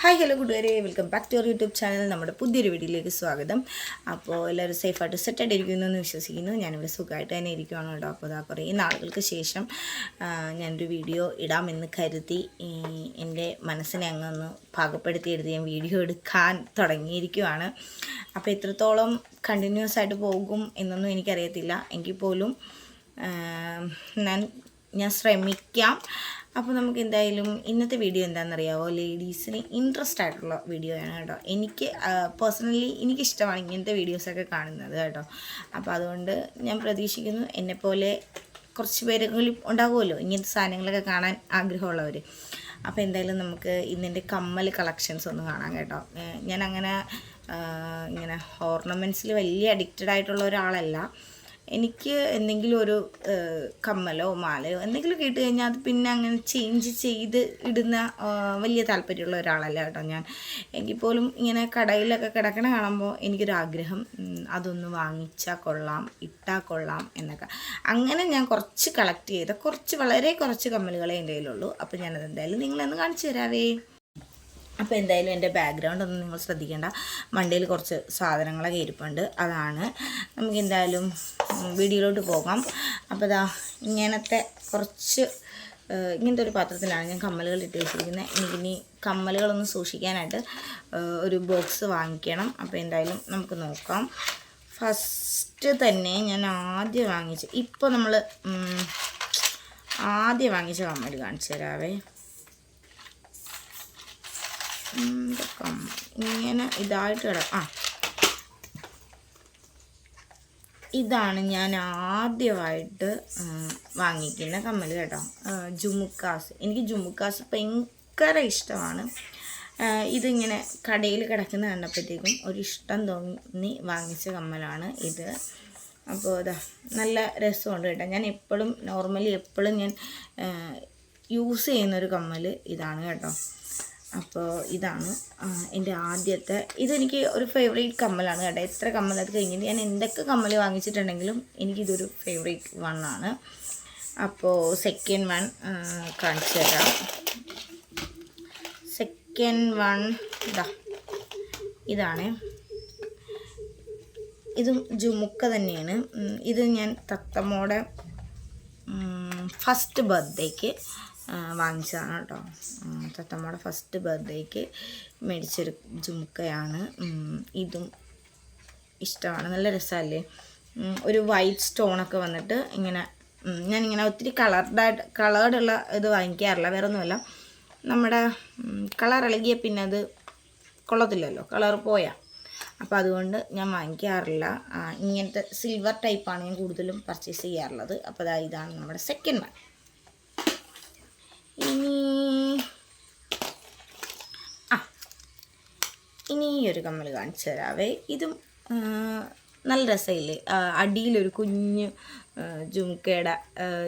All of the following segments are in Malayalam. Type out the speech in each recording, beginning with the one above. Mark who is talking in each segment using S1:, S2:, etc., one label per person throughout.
S1: ഹായ് ഹലോ ഗുഡ് കൂട്ടുകാരെ welcome back to our YouTube channel നമ്മുടെ പുതിയൊരു വീഡിയോയിലേക്ക് സ്വാഗതം. അപ്പോൾ എല്ലാവരും സേഫായിട്ട് സെറ്റായിട്ട് ഇരിക്കുന്നു എന്ന് വിശ്വസിക്കുന്നു. ഞാനിവിടെ സുഖമായിട്ട് തന്നെ ഇരിക്കുകയാണ് കേട്ടോ. അപ്പോൾ അതാ കുറേ നാളുകൾക്ക് ശേഷം ഞാനൊരു വീഡിയോ ഇടാമെന്ന് കരുതി എന്റെ മനസ്സിനെ അങ്ങൊന്ന് പാകപ്പെടുത്തി എടുത്ത് ഞാൻ വീഡിയോ എടുക്കാൻ തുടങ്ങിയിരിക്കുവാണ്. അപ്പോൾ എത്രത്തോളം കണ്ടിന്യൂസ് ആയിട്ട് പോകും എന്നൊന്നും എനിക്കറിയത്തില്ല. എങ്കിൽ പോലും ഞാൻ ഞാൻ ശ്രമിക്കാം. അപ്പോൾ നമുക്ക് എന്തായാലും ഇന്നത്തെ വീഡിയോ എന്താണെന്നറിയാവോ? ലേഡീസിന് ഇൻട്രസ്റ്റ് ആയിട്ടുള്ള വീഡിയോ ആണ് കേട്ടോ. എനിക്ക് പേഴ്സണലി എനിക്കിഷ്ടമാണ് ഇങ്ങനത്തെ വീഡിയോസൊക്കെ കാണുന്നത് കേട്ടോ. അപ്പോൾ അതുകൊണ്ട് ഞാൻ പ്രതീക്ഷിക്കുന്നു എന്നെപ്പോലെ കുറച്ച് പേരെങ്കിലും ഉണ്ടാകുമല്ലോ ഇങ്ങനത്തെ സാധനങ്ങളൊക്കെ കാണാൻ ആഗ്രഹമുള്ളവർ അപ്പോൾ എന്തായാലും നമുക്ക് ഇന്നെന്റെ കമ്മൽ കളക്ഷൻസ് ഒന്ന് കാണാം കേട്ടോ. ഞാൻ അങ്ങനെ ഇങ്ങനെ ഓർണമെന്റ്സിൽ വലിയ അഡിക്റ്റഡ് ആയിട്ടുള്ള ഒരാളല്ല. എനിക്ക് എന്തെങ്കിലും ഒരു കമ്മലോ മാലയോ എന്തെങ്കിലും കേട്ട് കഴിഞ്ഞാൽ അത് പിന്നെ അങ്ങനെ ചേഞ്ച് ചെയ്ത് ഇടുന്ന വലിയ താല്പര്യമുള്ള ഒരാളല്ല കേട്ടോ ഞാൻ. എങ്കിൽ പോലും ഇങ്ങനെ കടയിലൊക്കെ കിടക്കണ കാണുമ്പോൾ എനിക്കൊരാഗ്രഹം അതൊന്ന് വാങ്ങിച്ചാൽ കൊള്ളാം ഇട്ടാൽ കൊള്ളാം എന്നൊക്കെ. അങ്ങനെ ഞാൻ കുറച്ച് കളക്ട് ചെയ്ത കുറച്ച് വളരെ കുറച്ച് കമ്മലുകളെ എന്റെ കയ്യിലുള്ളൂ. അപ്പോൾ ഞാനത് എന്തായാലും നിങ്ങളൊന്ന് കാണിച്ചു തരാവേ. അപ്പോൾ എന്തായാലും എന്റെ ബാക്ക്ഗ്രൗണ്ട് ഒന്നും നിങ്ങൾ ശ്രദ്ധിക്കേണ്ട. മണ്ടയിൽ കുറച്ച് സാധനങ്ങളൊക്കെ ഇരിപ്പുണ്ട്. അതാണ്. നമുക്ക് എന്തായാലും വീഡിയോയിലോട്ട് പോകാം. അപ്പോൾ ഇതാ ഇങ്ങനത്തെ കുറച്ച് ഇങ്ങനത്തെ ഒരു പാത്രത്തിലാണ് ഞാൻ കമ്മലുകൾ ഇട്ട് വെച്ചിരിക്കുന്നത് എനിക്കിനി കമ്മലുകളൊന്ന് സൂക്ഷിക്കാനായിട്ട് ഒരു ബോക്സ് വാങ്ങിക്കണം. അപ്പോൾ എന്തായാലും നമുക്ക് നോക്കാം. ഫസ്റ്റ് തന്നെ ഞാൻ ആദ്യം വാങ്ങിച്ച ഇപ്പോൾ നമ്മൾ ആദ്യം വാങ്ങിച്ച കമ്മൽ കാണിച്ചു തരാവേ. ഇങ്ങനെ ഇതായിട്ട് കിടക്കും ആ. ഇതാണ് ഞാൻ ആദ്യമായിട്ട് വാങ്ങിക്കുന്ന കമ്മൽ കേട്ടോ. ജുമുക്കാസ്. എനിക്ക് ജുമുക്കാസ് ഭയങ്കര ഇഷ്ടമാണ്. ഇതിങ്ങനെ കടയിൽ കിടക്കുന്ന കണ്ടപ്പോഴത്തേക്കും ഒരു ഇഷ്ടം തോന്നി വാങ്ങിച്ച കമ്മലാണ് ഇത്. അപ്പോൾ ഇതാ നല്ല രസമുണ്ട് കേട്ടോ. ഞാൻ എപ്പോഴും നോർമലി എപ്പോഴും ഞാൻ യൂസ് ചെയ്യുന്നൊരു കമ്മൽ ഇതാണ് കേട്ടോ. അപ്പോൾ ഇതാണ് എന്റെ ആദ്യത്തെ. ഇതെനിക്ക് ഒരു ഫേവറേറ്റ് കമ്മലാണ് കേട്ടോ. എത്ര കമ്മൽ അത് കഴിഞ്ഞിട്ട് ഞാൻ എന്തൊക്കെ കമ്മൽ വാങ്ങിച്ചിട്ടുണ്ടെങ്കിലും എനിക്കിതൊരു ഫേവറേറ്റ് വണ്ണാണ് അപ്പോൾ സെക്കൻഡ് വൺ കാണിച്ചു തരാം. സെക്കൻഡ് വൺ ഇതാ ഇതാണ്. ഇതും ജുമുക്ക തന്നെയാണ്. ഇത് ഞാൻ തത്തമ്മോടെ ഫസ്റ്റ് ബർത്ത്ഡേക്ക് വാങ്ങിച്ചതാണ് കേട്ടോ. തത്തമ്മയുടെ ഫസ്റ്റ് ബർത്ത്ഡേക്ക് മേടിച്ചൊരു ജുമുക്കയാണ് ഇതും ഇഷ്ടമാണ്. നല്ല രസമല്ലേ? ഒരു വൈറ്റ് സ്റ്റോണൊക്കെ വന്നിട്ട് ഇങ്ങനെ ഞാനിങ്ങനെ ഒത്തിരി കളർഡായിട്ട് കളേർഡുള്ള ഇത് വാങ്ങിക്കാറില്ല വേറെ ഒന്നുമല്ല നമ്മുടെ കളർ ഇളകിയ പിന്നെ അത് കൊള്ളത്തില്ലല്ലോ കളർ പോയാൽ അപ്പോൾ അതുകൊണ്ട് ഞാൻ വാങ്ങിക്കാറില്ല. ഇങ്ങനത്തെ സിൽവർ ടൈപ്പാണ് ഞാൻ കൂടുതലും പർച്ചേസ് ചെയ്യാറുള്ളത്. അപ്പോൾ അതാ ഇതാണ് നമ്മുടെ സെക്കൻഡ് വൺ ഇനി ആ ഇനി ഈ ഒരു കമ്മൽ കാണിച്ചു തരാവേ. ഇതും നല്ല രസമില്ലേ? അടിയിലൊരു കുഞ്ഞ് ജുംക്കയുടെ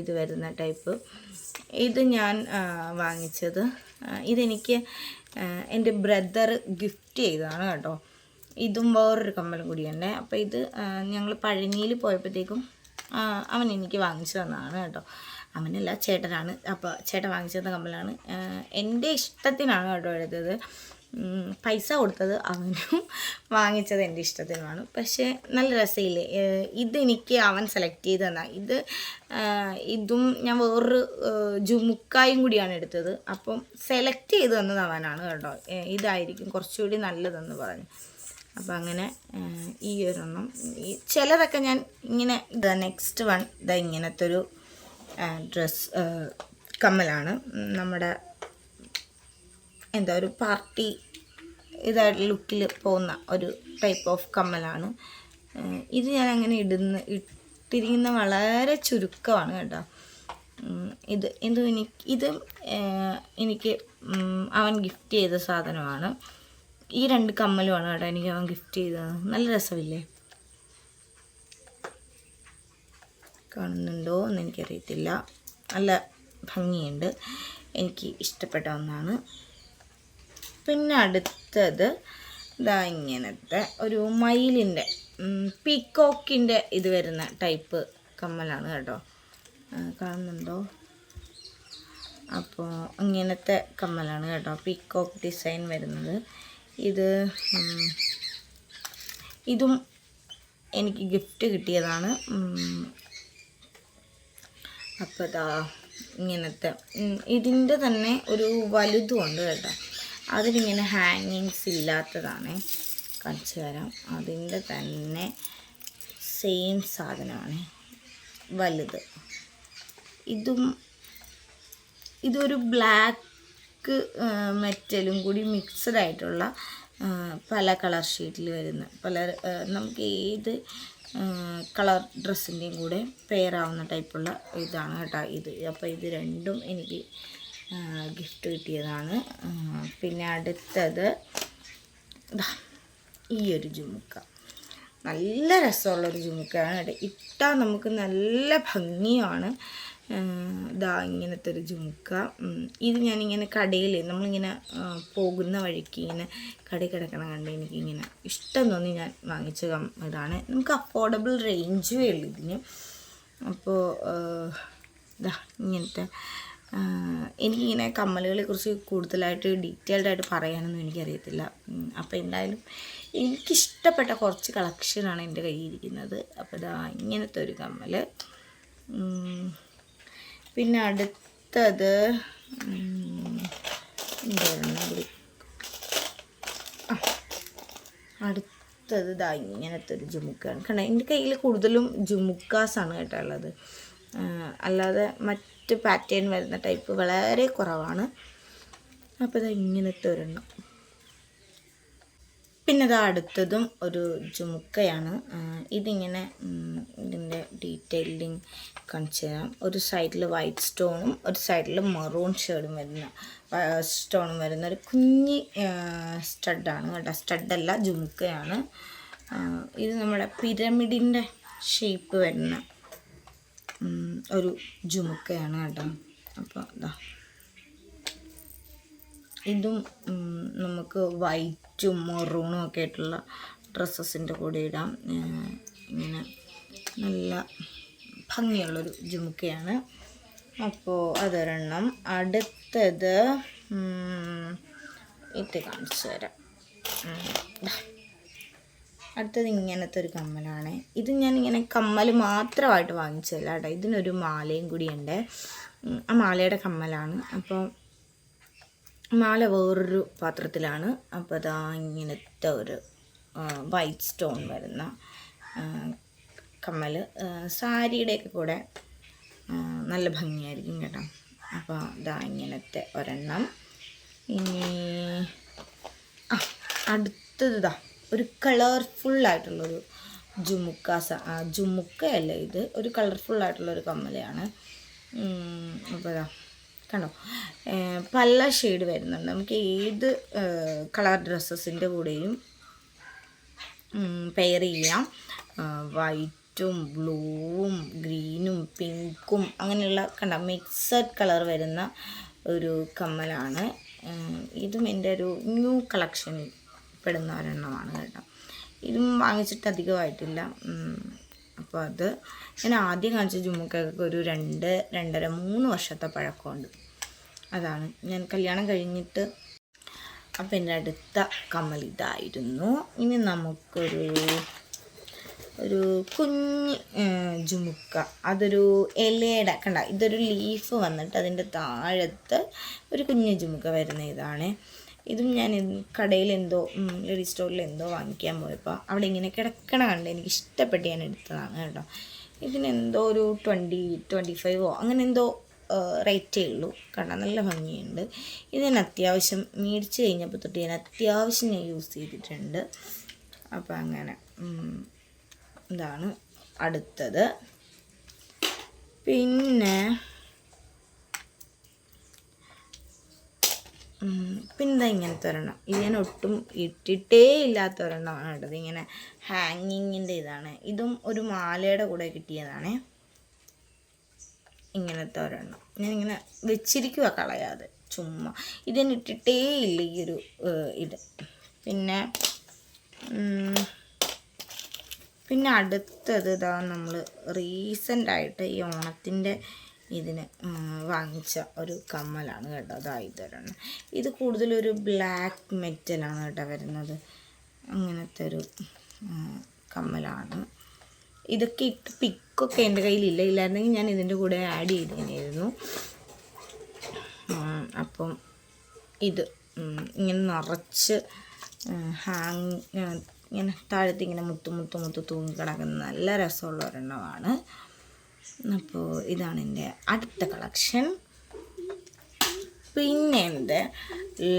S1: ഇത് വരുന്ന ടൈപ്പ്. ഇത് ഞാൻ വാങ്ങിച്ചത്. ഇതെനിക്ക് എന്റെ ബ്രദർ ഗിഫ്റ്റ് ചെയ്തതാണ് കേട്ടോ. ഇതും വേറൊരു കമ്മലും കൂടിയുണ്ട് അപ്പോൾ ഇത് ഞങ്ങൾ പഴനിയിൽ പോയപ്പോഴത്തേക്കും അവൻ എനിക്ക് വാങ്ങിച്ചു തന്നതാണ് കേട്ടോ. അവനല്ല ചേട്ടനാണ്. അപ്പോൾ ചേട്ടൻ വാങ്ങിച്ചു തന്ന കമ്മലാണ് എന്റെ ഇഷ്ടത്തിനാണ് കേട്ടോ എടുത്തത്. പൈസ കൊടുത്തത് അവനും വാങ്ങിച്ചത് എന്റെ ഇഷ്ടത്തിനുമാണ്. പക്ഷേ നല്ല രസമില്ലേ ഇതെനിക്ക് അവൻ സെലക്ട് ചെയ്ത് തന്ന. ഇത് ഇതും ഞാൻ വേറൊരു ജുമുക്കായും കൂടിയാണ് എടുത്തത്. അപ്പം സെലക്ട് ചെയ്ത് തന്നത് അവനാണ് കേട്ടോ. ഇതായിരിക്കും കുറച്ചുകൂടി നല്ലതെന്ന് പറഞ്ഞു. അപ്പം അങ്ങനെ ഈ ഒരെണ്ണം. ചിലതൊക്കെ ഞാൻ ഇങ്ങനെ ദ നെക്സ്റ്റ് വൺ ഇതാ ഇങ്ങനത്തെ ഒരു ഡ്രസ് കമ്മലാണ്. നമ്മുടെ എന്താ ഒരു പാർട്ടി ഇതായിട്ട് ലുക്കിൽ പോകുന്ന ഒരു ടൈപ്പ് ഓഫ് കമ്മലാണ്. ഇത് ഞാൻ അങ്ങനെ ഇടുന്ന ഇട്ടിരിക്കുന്ന വളരെ ചുരുക്കമാണ് കേട്ടോ. ഇത് ഇത് എനിക്ക് ഇത് എനിക്ക് അവൻ ഗിഫ്റ്റ് ചെയ്ത സാധനമാണ്. ഈ രണ്ട് കമ്മലുമാണ് കേട്ടോ എനിക്ക് അവൻ ഗിഫ്റ്റ് ചെയ്തത്. നല്ല രസമില്ലേ? കാണുന്നുണ്ടോ എന്ന് എനിക്കറിയത്തില്ല. നല്ല ഭംഗിയുണ്ട്. എനിക്ക് ഇഷ്ടപ്പെട്ട ഒന്നാണ്. പിന്നെ അടുത്തത് ഇതാ ഇങ്ങനത്തെ ഒരു മയിലിന്റെ പീക്കോക്കിന്റെ ഇത് വരുന്ന ടൈപ്പ് കമ്മലാണ് കേട്ടോ. കാണുന്നുണ്ടോ? അപ്പോൾ ഇങ്ങനത്തെ കമ്മലാണ് കേട്ടോ പീക്കോക്ക് ഡിസൈൻ വരുന്നത്. ഇത് ഇതും എനിക്ക് ഗിഫ്റ്റ് കിട്ടിയതാണ്. അപ്പോൾ ഇതാ ഇങ്ങനത്തെ ഇതിന്റെ തന്നെ ഒരു വലുതുമുണ്ട് കേട്ടോ. അതിലിങ്ങനെ ഹാങ്ങിങ്സ് ഇല്ലാത്തതാണ്. കാണിച്ചു തരാം. അതിന്റെ തന്നെ സെയിം സാധനമാണ്. വലുത്. ഇതും ഇതൊരു ബ്ലാക്ക് മെറ്റലും കൂടി മിക്സഡ് ആയിട്ടുള്ള പല കളർ ഷീറ്റിൽ വരുന്ന പല നമുക്ക് ഏത് കളർ ഡ്രസ്സിന്റെയും കൂടെ പെയറാവുന്ന ടൈപ്പുള്ള ഇതാണ് കേട്ടോ ഇത്. അപ്പോൾ ഇത് രണ്ടും എനിക്ക് ഗിഫ്റ്റ് കിട്ടിയതാണ്. പിന്നെ അടുത്തത് ഈ ഒരു ജുമുക്ക. നല്ല രസമുള്ളൊരു ജുമുക്കയാണ് കേട്ടോ. ഇട്ടാൽ നമുക്ക് നല്ല ഭംഗിയാണ് ദാ ഇങ്ങനത്തെ ഒരു ജുമുക്ക. ഇത് ഞാനിങ്ങനെ കടയിൽ നമ്മളിങ്ങനെ പോകുന്ന വഴിക്ക് ഇങ്ങനെ കടയിൽ കിടക്കണം കണ്ട് എനിക്കിങ്ങനെ ഇഷ്ടം തോന്നി ഞാൻ വാങ്ങിച്ച ഇതാണ്. നമുക്ക് അഫോർഡബിൾ റേഞ്ചേ ഉള്ളൂ ഇതിന്. അപ്പോൾ ഇതാ ഇങ്ങനത്തെ എനിക്കിങ്ങനെ കമ്മലുകളെ കുറിച്ച് കൂടുതലായിട്ട് ഡീറ്റെയിൽഡ് ആയിട്ട് പറയാനൊന്നും എനിക്കറിയത്തില്ല. അപ്പോൾ എന്തായാലും എനിക്കിഷ്ടപ്പെട്ട കുറച്ച് കളക്ഷനാണ് എന്റെ കയ്യിൽ ഇരിക്കുന്നത് അപ്പോൾ ഇതാ ഇങ്ങനത്തെ ഒരു കമ്മൽ പിന്നെ അടുത്തത് അടുത്തത് ഇതാ ഇങ്ങനത്തെ ഒരു ജുമുക്കാണ്. കണ്ട എന്റെ കയ്യിൽ കൂടുതലും ജുമുക്കാസാണ് കേട്ടോ ഉള്ളത്. അല്ലാതെ മറ്റ് പാറ്റേൺ വരുന്ന ടൈപ്പ് വളരെ കുറവാണ്. അപ്പോൾ ഇതാ ഇങ്ങനത്തെ ഒരെണ്ണം. പിന്നെ ഇതാ അടുത്തതും ഒരു ജുമുക്കയാണ്. ഇതിങ്ങനെ ഇതിന്റെ ഡീറ്റെയിലിങ് കാണിച്ചു തരാം. ഒരു സൈഡിൽ വൈറ്റ് സ്റ്റോണും ഒരു സൈഡിൽ മെറൂൺ ഷേഡും വരുന്ന സ്റ്റോണും വരുന്ന ഒരു കുഞ്ഞി സ്റ്റഡാണ് കേട്ടോ. സ്റ്റഡല്ല ജുമുക്കയാണ്. ഇത് നമ്മുടെ പിരമിഡിന്റെ ഷേപ്പ് വരുന്ന ഒരു ജുമുക്കയാണ് കേട്ടോ. അപ്പോൾ ഇതാ ഇതും നമുക്ക് വൈറ്റും മെറൂണും ഒക്കെ ആയിട്ടുള്ള ഡ്രസ്സസിന്റെ കൂടെ ഇടാം. ഇങ്ങനെ നല്ല ഭംഗിയുള്ളൊരു ജുമുക്കയാണ്. അപ്പോൾ അതൊരെണ്ണം. അടുത്തത് ഇത് കാണിച്ചു തരാം. അടുത്തത് ഇങ്ങനത്തെ ഒരു കമ്മലാണ്. ഇത് ഞാൻ ഇങ്ങനെ കമ്മൽ മാത്രമായിട്ട് വാങ്ങിച്ചതല്ല കേട്ടോ. ഇതിനൊരു മാലയും കൂടിയുണ്ട്. ആ മാലയുടെ കമ്മലാണ്. അപ്പോൾ മാല വേറൊരു പാത്രത്തിലാണ്. അപ്പോൾ അതാ ഇങ്ങനത്തെ ഒരു വൈറ്റ് സ്റ്റോൺ വരുന്ന കമ്മൽ സാരിയുടെയൊക്കെ കൂടെ നല്ല ഭംഗിയായിരിക്കും കേട്ടോ. അപ്പോൾ ഇതാ ഇങ്ങനത്തെ ഒരെണ്ണം. ഇനി ആ അടുത്തത് ഇതാ ഒരു കളർഫുള്ളായിട്ടുള്ളൊരു ജുമുക്ക ജുമുക്കയല്ല ഇത്? ഒരു കളർഫുള്ളായിട്ടുള്ളൊരു കമ്മലയാണ് അപ്പോൾ ഇതാ കണ്ടോ? പല ഷെയ്ഡ് വരുന്നുണ്ട്. നമുക്ക് ഏത് കളർ ഡ്രസ്സസിന്റെ കൂടെയും പെയർ ചെയ്യാം. വൈറ്റും ബ്ലൂവും ഗ്രീനും പിങ്കും അങ്ങനെയുള്ള കണ്ട മിക്സഡ് കളർ വരുന്ന ഒരു കമ്മലാണ്. ഇതും എന്റെ ഒരു ന്യൂ കളക്ഷൻ പെടുന്ന ഒരെണ്ണമാണ് കേട്ടോ. ഇതും വാങ്ങിച്ചിട്ട് അധികമായിട്ടില്ല. അപ്പോൾ അത് ഞാൻ ആദ്യം കാണിച്ച ജുമ്മുക്കൊക്കെ ഒരു രണ്ട് രണ്ടര മൂന്ന് വർഷത്തെ പഴക്കമുണ്ട്. അതാണ്. ഞാൻ കല്യാണം കഴിഞ്ഞിട്ട് അപ്പം എന്റെ അടുത്ത കമ്മൽ ഇതായിരുന്നു. ഇനി നമുക്കൊരു ഒരു കുഞ്ഞ് ജുമുക്ക. അതൊരു ഇലയുടെ കണ്ട ഇതൊരു ലീഫ് വന്നിട്ട് അതിന്റെ താഴത്ത് ഒരു കുഞ്ഞ് ജുമുക്ക വരുന്ന ഇതാണ്. ഇതും ഞാൻ കടയിൽ എന്തോ ലേഡി സ്റ്റോറിൽ എന്തോ വാങ്ങിക്കാൻ പോയപ്പോൾ അവിടെ ഇങ്ങനെ കിടക്കണ കണ്ട് എനിക്ക് ഇഷ്ടപ്പെട്ട് ഞാൻ എടുത്തതാണ് കേട്ടോ. ഇതിനെന്തോ ഒരു ട്വന്റി ട്വന്റി ഫൈവോ അങ്ങനെ എന്തോ റേറ്റേ ഉള്ളൂ. കാണാൻ നല്ല ഭംഗിയുണ്ട്. ഇത് ഞാൻ അത്യാവശ്യം മേടിച്ച് കഴിഞ്ഞപ്പോൾ തൊട്ട് ഞാൻ അത്യാവശ്യം ഞാൻ യൂസ് ചെയ്തിട്ടുണ്ട്. അപ്പോൾ അങ്ങനെ ഇതാണ് അടുത്തത്. പിന്നെ പിന്നെ ഇങ്ങനത്തെ ഒരെണ്ണം? ഇത് ഞാൻ ഒട്ടും ഇട്ടിട്ടേ ഇല്ലാത്ത ഒരെണ്ണമാണ് കേട്ടത് ഇങ്ങനെ ഹാങ്ങിങ്ങിന്റെ ഇതാണ്. ഇതും ഒരു മാലയുടെ കൂടെ കിട്ടിയതാണേ. ഇങ്ങനത്തെ ഒരെണ്ണം. ഞാനിങ്ങനെ വെച്ചിരിക്കുക കളയാതെ ചുമ്മാ. ഇതിന് ഇട്ടിട്ടേ ഇല്ല ഈ ഒരു ഇത്. പിന്നെ പിന്നെ അടുത്തത് ഇതാ നമ്മൾ റീസെന്റായിട്ട് ഈ ഓണത്തിന്റെ ഇതിന് വാങ്ങിച്ച ഒരു കമ്മലാണ് കേട്ടോ. അതായി തരണം ഇത് കൂടുതലൊരു ബ്ലാക്ക് മെറ്റലാണ് കേട്ടോ വരുന്നത്. അങ്ങനത്തെ ഒരു കമ്മലാണ്. ഇതൊക്കെ ഇട്ട് പിക്കൊക്കെ എന്റെ കയ്യിലില്ല ഇല്ലായിരുന്നെങ്കിൽ ഞാൻ ഇതിന്റെ കൂടെ ആഡ് ചെയ്തേനായിരുന്നു അപ്പം ഇത് ഇങ്ങനെ നിറച്ച് ഹാങ് ഇങ്ങനെ താഴത്ത് ഇങ്ങനെ മുത്തു മുത്തു മുത്തു തൂങ്ങി കിടക്കുന്ന നല്ല രസമുള്ള ഒരെണ്ണമാണ്. അപ്പോൾ ഇതാണ് എന്റെ അടുത്ത കളക്ഷൻ. പിന്നെ എന്റെ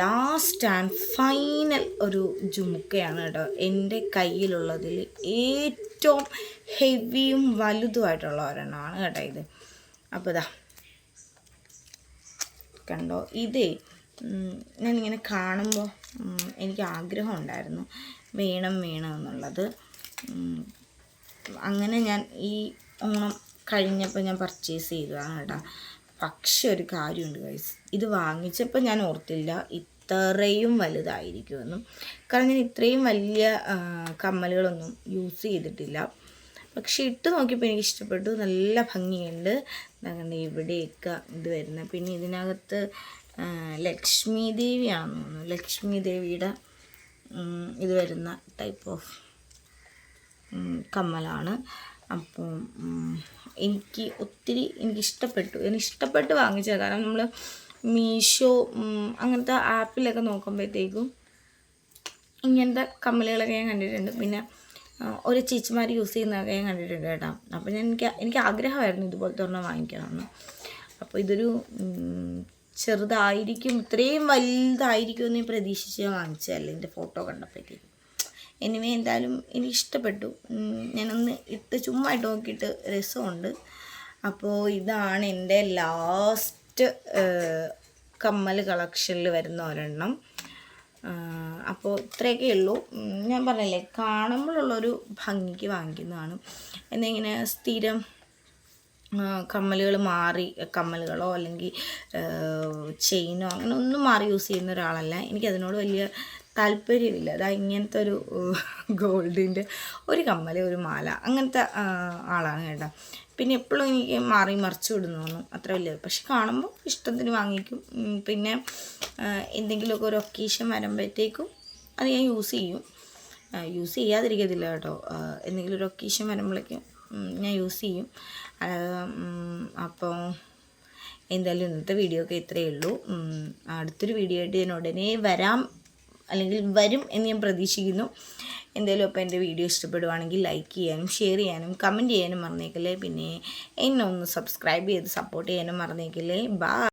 S1: ലാസ്റ്റ് ആൻഡ് ഫൈനൽ ഒരു ജുമുക്കയാണ് കേട്ടോ. എന്റെ കയ്യിലുള്ളതിൽ ഏറ്റവും ഹെവിയും വലുതുമായിട്ടുള്ള ഒരെണ്ണമാണ് കേട്ടോ ഇത്. അപ്പോൾ ഇതാ കണ്ടോ? ഇതേ ഞാനിങ്ങനെ കാണുമ്പോൾ എനിക്ക് ആഗ്രഹം ഉണ്ടായിരുന്നു വേണം വേണം എന്നുള്ളത്. അങ്ങനെ ഞാൻ ഈ ഓണം കഴിഞ്ഞപ്പോൾ ഞാൻ പർച്ചേസ് ചെയ്തതാണ് കേട്ടോ. പക്ഷെ ഒരു കാര്യമുണ്ട് ഗൈസ് ഇത് വാങ്ങിച്ചപ്പോൾ ഞാൻ ഓർത്തില്ല ഇത്രയും വലുതായിരിക്കുമെന്നും. കാരണം ഞാൻ ഇത്രയും വലിയ കമ്മലുകളൊന്നും യൂസ് ചെയ്തിട്ടില്ല. പക്ഷെ ഇട്ട് നോക്കിയപ്പോൾ എനിക്ക് ഇഷ്ടപ്പെട്ടു നല്ല ഭംഗിയുണ്ട്. കണ്ട് ഇവിടെയൊക്കെ ഇത് വരുന്നത്. പിന്നെ ഇതിനകത്ത് ലക്ഷ്മി ദേവിയാണെന്ന് തോന്നുന്നു. ലക്ഷ്മി ദേവിയുടെ ഇത് വരുന്ന ടൈപ്പ് ഓഫ് കമ്മലാണ്. അപ്പം ഉം, എനിക്ക് ഒത്തിരി എനിക്ക് ഇഷ്ടപ്പെട്ടു ഇഷ്ടപ്പെട്ട് വാങ്ങിച്ചത്. കാരണം നമ്മൾ മീഷോ അങ്ങനത്തെ ആപ്പിലൊക്കെ നോക്കുമ്പോഴത്തേക്കും ഇങ്ങനത്തെ കമ്മലുകളൊക്കെ ഞാൻ കണ്ടിട്ടുണ്ട്. പിന്നെ ഒരു ചേച്ചിമാർ യൂസ് ചെയ്യുന്നതൊക്കെ ഞാൻ കണ്ടിട്ടുണ്ട് കേട്ടോ. അപ്പോൾ ഞാൻ എനിക്ക് എനിക്ക് ആഗ്രഹമായിരുന്നു ഇതുപോലത്തെ ഒരെണ്ണം വാങ്ങിക്കണമെന്ന്. അപ്പോൾ ഇതൊരു ചെറുതായിരിക്കും ഇത്രയും വലുതായിരിക്കും എന്ന് ഞാൻ പ്രതീക്ഷിച്ച് ഞാൻ വാങ്ങിച്ചതല്ല എന്റെ ഫോട്ടോ കണ്ടപ്പോഴത്തേക്കും. എനിവേ എന്തായാലും എനിക്ക് ഇഷ്ടപ്പെട്ടു. ഞാനൊന്ന് ഇട്ട് ചുമ്മാ ഇട്ട് നോക്കിയിട്ട് രസമുണ്ട്. അപ്പോൾ ഇതാണ് എന്റെ ലാസ്റ്റ് കമ്മൽ കളക്ഷനിൽ വരുന്ന ഒരെണ്ണം. അപ്പോൾ ഇത്രയൊക്കെ ഉള്ളൂ. ഞാൻ പറഞ്ഞില്ലേ കാണുമ്പോഴുള്ളൊരു ഭംഗിക്ക് വാങ്ങിക്കുന്നതാണ്. എന്നിങ്ങനെ സ്ഥിരം കമ്മലുകൾ മാറി കമ്മലുകളോ അല്ലെങ്കിൽ ചെയിനോ അങ്ങനെ ഒന്നും മാറി യൂസ് ചെയ്യുന്ന ഒരാളല്ല. എനിക്കതിനോട് വലിയ താല്പര്യമില്ല. അതാ ഇങ്ങനത്തെ ഒരു ഗോൾഡിന്റെ ഒരു കമ്മൽ ഒരു മാല അങ്ങനത്തെ ആളാണ് കേട്ടോ. പിന്നെ എപ്പോഴും എനിക്ക് മാറി മറിച്ച് വിടുന്നു അത്ര വലിയ പക്ഷെ കാണുമ്പോൾ ഇഷ്ടത്തിന് വാങ്ങിക്കും. പിന്നെ എന്തെങ്കിലുമൊക്കെ ഒരു ഒക്കേഷൻ വരുമ്പോഴത്തേക്കും അത് ഞാൻ യൂസ് ചെയ്യും. യൂസ് ചെയ്യാതിരിക്കത്തില്ല കേട്ടോ. എന്തെങ്കിലും ഒരു ഒക്കേഷൻ വരുമ്പോഴേക്കും ഞാൻ യൂസ് ചെയ്യും. അപ്പോൾ എന്തായാലും ഇന്നത്തെ വീഡിയോ ഒക്കെ ഇത്രയേ ഉള്ളൂ. അടുത്തൊരു വീഡിയോ ആയിട്ട് ഞാൻ ഉടനെ വരാം. അല്ലെങ്കിൽ വരും എന്ന് ഞാൻ പ്രതീക്ഷിക്കുന്നു. എന്തെങ്കിലും അപ്പോൾ എന്റെ വീഡിയോ ഇഷ്ടപ്പെടുവാണെങ്കിൽ ലൈക്ക് ചെയ്യാനും ഷെയർ ചെയ്യാനും കമന്റ് ചെയ്യാനും മറന്നേക്കല്ലേ. പിന്നെ എന്നെ ഒന്ന് സബ്സ്ക്രൈബ് ചെയ്ത് സപ്പോർട്ട് ചെയ്യാനും മറന്നേക്കല്ലേ. ബാ